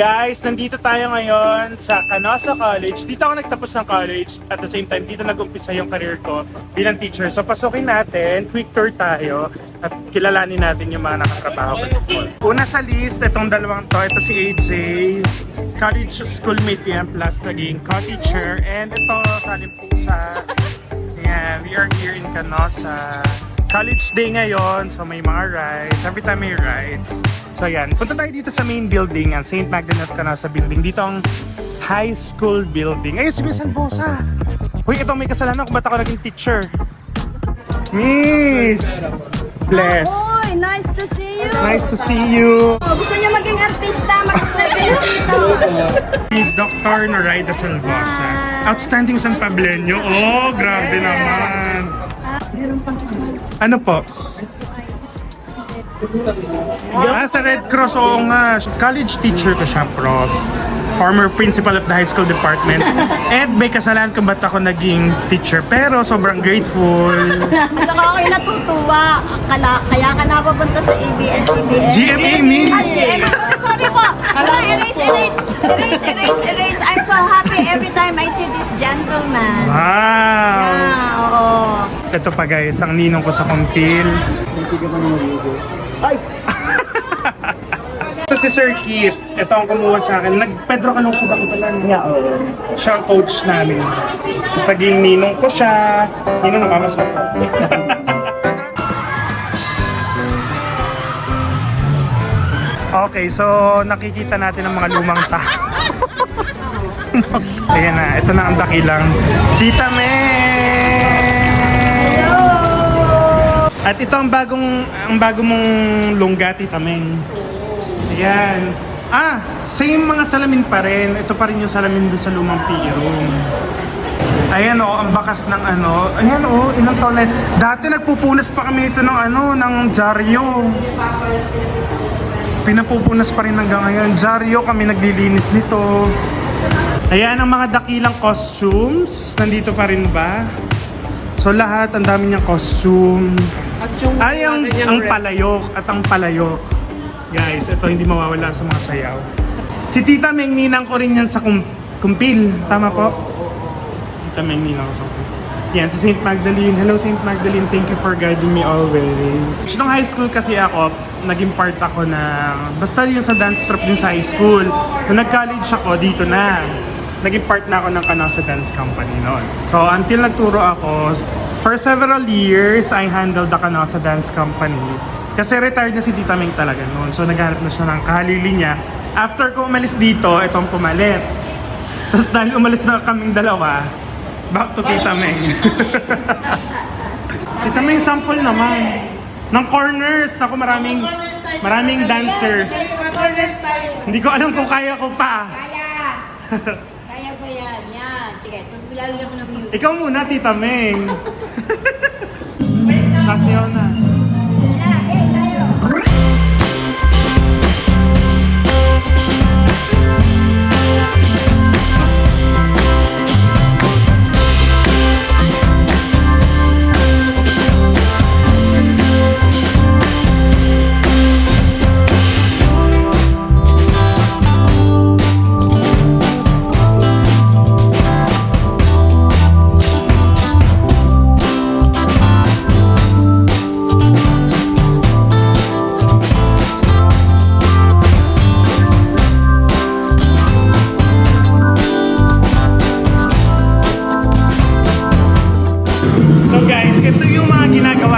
Guys, nandito tayo ngayon sa Canosa College. Dito ako nagtapos ng college. At the same time, dito nag-umpisa yung career ko bilang teacher. So, pasukin natin. Quick tour tayo. At kilalanin natin yung mga nakatrabaho ko. Una sa list, itong dalawang to. Ito si AJ. College schoolmate yan. Plus, naging co-teacher. And ito, salim pusa. Yeah, we are here in Canosa. College day ngayon, so may mga rides. Every time may rides. So yan, punta tayo dito sa main building, ang St. Magdalene of Canosa building. Dito ang high school building. Ayun si Miss Alvosa. Uy, ito may kasalanan kung ba't ako naging teacher. Miss! Bless. Uy, nice to see you. Nice to see you. Oh, gusto niyo maging artista, mag-study dito. Si Dr. Noraida Salvosa. Outstanding San Pableño. Oh, grabe naman. Meron pang kasama. Ano po? Ah, sa Red Cross, oo nga. College teacher ko siya, prof. Former principal of the high school department. And may kasalanan kung ba't ako naging teacher. Pero sobrang grateful. At saka ako'y natutuwa. Kala, kaya ka napapunta sa ABS-CBN. GMA. Ah, GMA. Sorry po. Wala, erase, erase. Erase, erase, erase. I'm so happy every time I see this gentleman. Wow! Oo. Ito pa guys, ang ninong ko sa kumpil. Ito si Sir Kit. Ito ang kumuha sa akin. Nag Pedro Calungsod ako pala. Yeah, Siya ang coach namin. Tapos naging ninong ko siya. Ninong namamas ko. okay, so nakikita natin ang mga lumang tao. Ayan na, ito na ang dakilang Tita Meng! At ito ang bagong ang bago mong lungga, Tita Meng. Ayan. Ah, same mga salamin pa rin. Ito pa rin yung salamin doon sa lumang PE room. Ayan oh, ang bakas ng ano. Ayan oh, ilang taon na. Dati nagpupunas pa kami ito ng ano, ng dyaryo. Pinapupunas pa rin hanggang ngayon. Dyaryo kami naglilinis nito. Ayan ang mga dakilang costumes. Nandito pa rin ba? So lahat, ang dami niyang costume. At yung Ay, ang, kanyang ang rep- palayok at ang palayok. Guys, ito hindi mawawala sa mga sayaw. Si Tita Meng, ninang ko rin yan sa kum kumpil. Tama po? Tita Meng, ninang ko sa kumpil. Yan, si St. Magdalene. Hello, St. Magdalene. Thank you for guiding me always. Nung high school kasi ako, naging part ako na, basta yun sa dance troupe din sa high school. Nung nag-college ako, dito na. Naging part na ako ng Canosa Dance Company noon. So, until nagturo ako, for several years, I handled the Canosa Dance Company. Kasi retired na si Tita Meng talaga noon. So, naghanap na siya ng kahalili niya. After ko umalis dito, itong pumalit. Tapos dahil umalis na kaming dalawa, back to Tita Meng. Tita Meng, sample naman. Ng corners. Naku, maraming, maraming dancers. Hindi ko alam kung kaya ko pa. Kaya. Kaya po yan. Yan. Sige, lalagyan ko ng music. Ikaw muna, Tita Meng. Sasayaw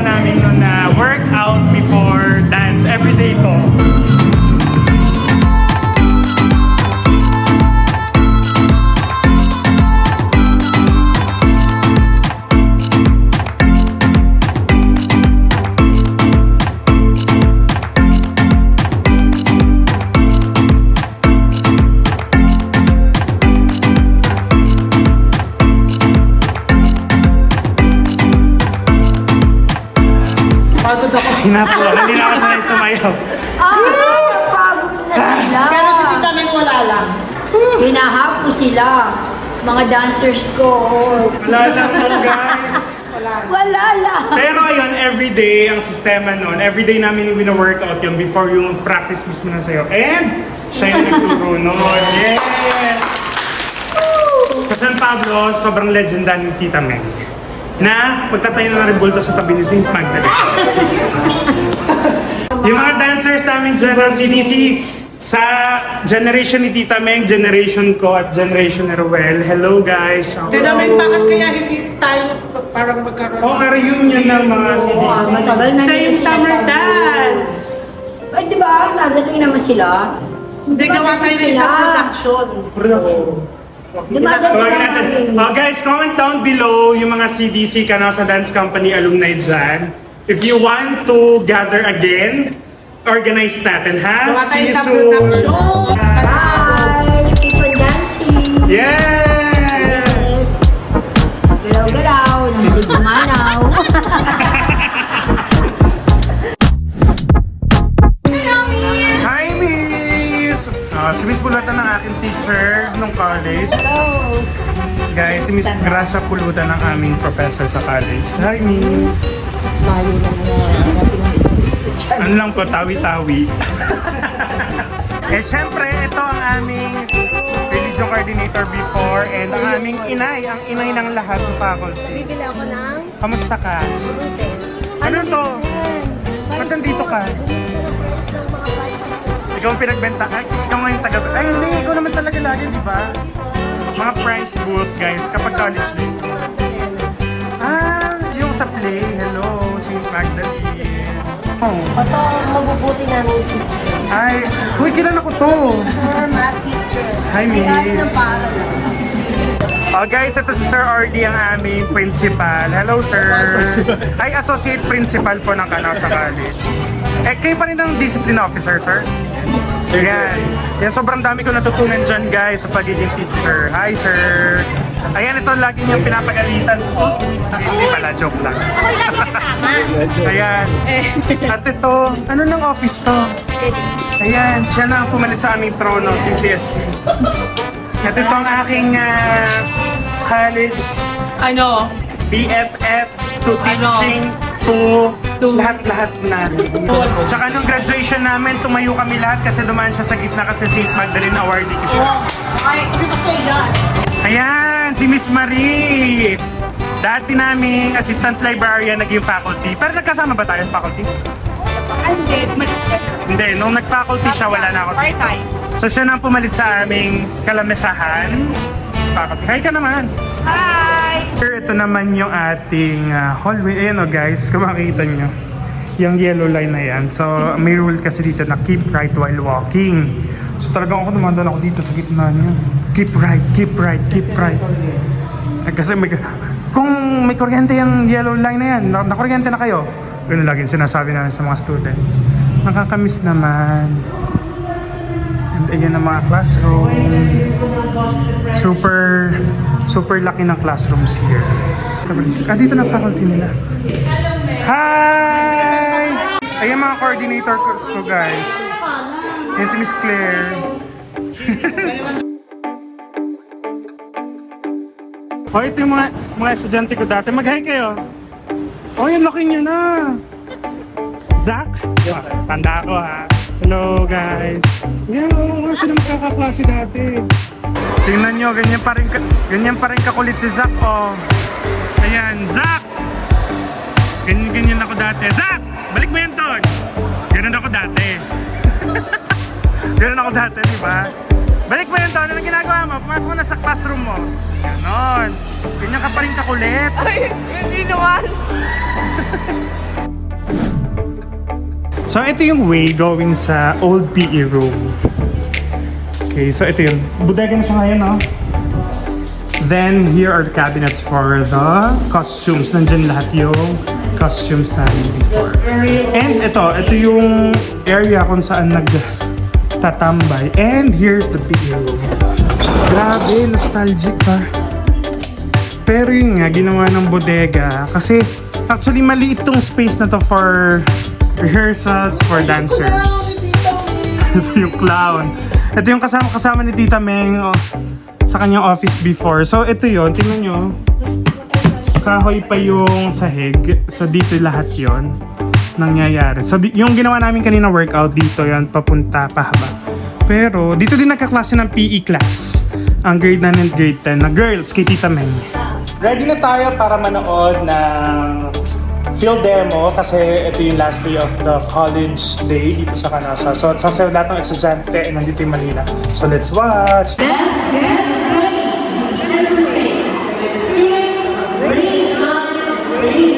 namin Mga dancers ko. Wala lang po guys. Wala lang. Pero ayun, everyday, ang sistema nun, everyday namin yung wina-workout yun before yung practice mismo ng sayo. And, siya yung nagturo nun. Yes! Sa San Pablo, sobrang legenda ni Tita Meg na magtatayo na ng rebulto sa tabi ni St. Magdalene. yung mga dancers namin dyan ng CDC, sa generation ni Tita Meg, generation ko at generation ni Ruel. Hello guys! Shout Tita out. Meg, bakit kaya hindi tayo parang magkaroon? Oh, nga reunion ng mga CDC. Matagal na Sa yun yung summer dance. Ay, di ba? Nadating naman sila. Hindi gawa tayo ng isang production. Production. Di ba? Tawagin natin. Oh, guys, comment down below yung mga CDC ka na sa dance company alumni dyan. If you want to gather again, organize natin, ha? Gawa tayo See you isang soon. production. Bye! Keep on dancing! Yes! Galaw-galaw. Hello, Mir! Hi, Miss! Ah, si Miss Pulutan ng aking teacher nung college. Hello! Guys, si Miss Gracia Pulutan ng aming professor sa college. Hi, Miss! Layo na nga ang. Ano lang po, tawi-tawi. eh, syempre, ito ang aming religion coordinator before and ang aming inay, ang inay ng lahat sa faculty. Bibili ako ng Kamusta ka? pulutin. Ano to? Ba't nandito ka? Ikaw ang pinagbenta. Ay, ikaw ngayon taga... Ay, hindi. Ikaw naman talaga lagi, di ba? Mga price booth, guys, kapag college day. Oh. Ito, mabubuti namin si teacher. Ay, huy, kilala ko to. Her math teacher. Hi, May Miss. ng paral. Oh, guys, ito si Sir Orly ang aming principal. Hello, sir. Ay, associate principal po ng Canal sa college. Eh, kayo pa rin ang discipline officer, sir? Sir, yan. Yan, sobrang dami ko natutunan dyan, guys, sa pagiging teacher. Hi, sir. Ayan, ito lagi niyang pinapagalitan. Ah, Hindi pala, joke lang. Ako'y lagi kasama. Ayan. At ito, ano ng office to? Ayan, siya na ang pumalit sa aming trono, si CSC. At ito ang aking ah, college Ano? BFF to Ano? teaching to, lahat-lahat na. Tsaka nung graduation namin, tumayo kami lahat kasi dumaan siya sa gitna kasi St. Magdalene awardee ko siya. Ay, gusto yan. Ayan, si Miss Marie! Dati naming assistant librarian naging faculty. Pero nagkasama ba tayo sa faculty? Hindi, malis ka. Hindi, nung nag-faculty siya, wala na ako. Part-time. So siya na ang pumalit sa aming kalamisahan. Faculty. Hi ka naman! Hi! Sir, ito naman yung ating ah, hallway. Ayan o guys, kung makikita nyo. Yung yellow line na yan. So, may rule kasi dito na keep right while walking. So, talagang ako naman ako dito sa gitna niya. Keep right, keep right, keep right. Eh, kasi may, kung may kuryente yung yellow line na yan, na, nakuryente na kayo. Yun ang laging sinasabi namin sa mga students. Nakakamiss naman. And ayan ang mga classroom. Super, super laki ng classrooms here. Ah, dito na faculty nila. Hi! Ayan mga coordinator ko guys. Ayan si Miss Claire. oh, ito yung mga, mga estudyante ko dati. Mag-hi kayo. Oh, yung laki nyo na. Zach? Yes, sir. Tanda ako ha. Hello guys. Yan, oo nga sila magkakaklase dati. Tingnan nyo, ganyan pa rin, ganyan pa rin kakulit si Zach, oh. Ayan, Zach! Ganyan, ganyan ako dati. Zach! Balik mo yan, Ton! Ganun ako dati. Ganun ako dati, di ba? Balik mo yan, Ton. Anong ginagawa mo? Pumasok ka na sa classroom mo. Ganon. Ganyan ka pa rin kakulit. Ay, hindi naman. So, ito yung way going sa old PE room. Okay, so ito yun. Bodega na siya ngayon, no? Then, here are the cabinets for the costumes. Nandyan lahat yung costumes namin before. And ito, ito yung area kung saan nagtatambay. And here's the room. Grabe, nostalgic pa. Pero yun nga, ginawa ng bodega. Kasi, actually, maliit tong space na to for rehearsals, for dancers. Ito yung clown. Ito yung kasama-kasama ni Tita Meng oh, sa kanyang office before. So, ito yon Tingnan nyo. kahoy pa yung sahig. So dito lahat yon nangyayari. So, di, yung ginawa namin kanina workout dito, yan, papunta, pahaba. Pero, dito din nagkaklase ng PE class. Ang grade 9 and grade 10 na girls kay Tita Meng. Ready na tayo para manood ng field demo kasi ito yung last day of the college day dito sa Kanasa. So, sasayaw lahat ng estudyante and nandito yung Manila. So, let's watch! Let's get ready to entertain with the students of grade 9,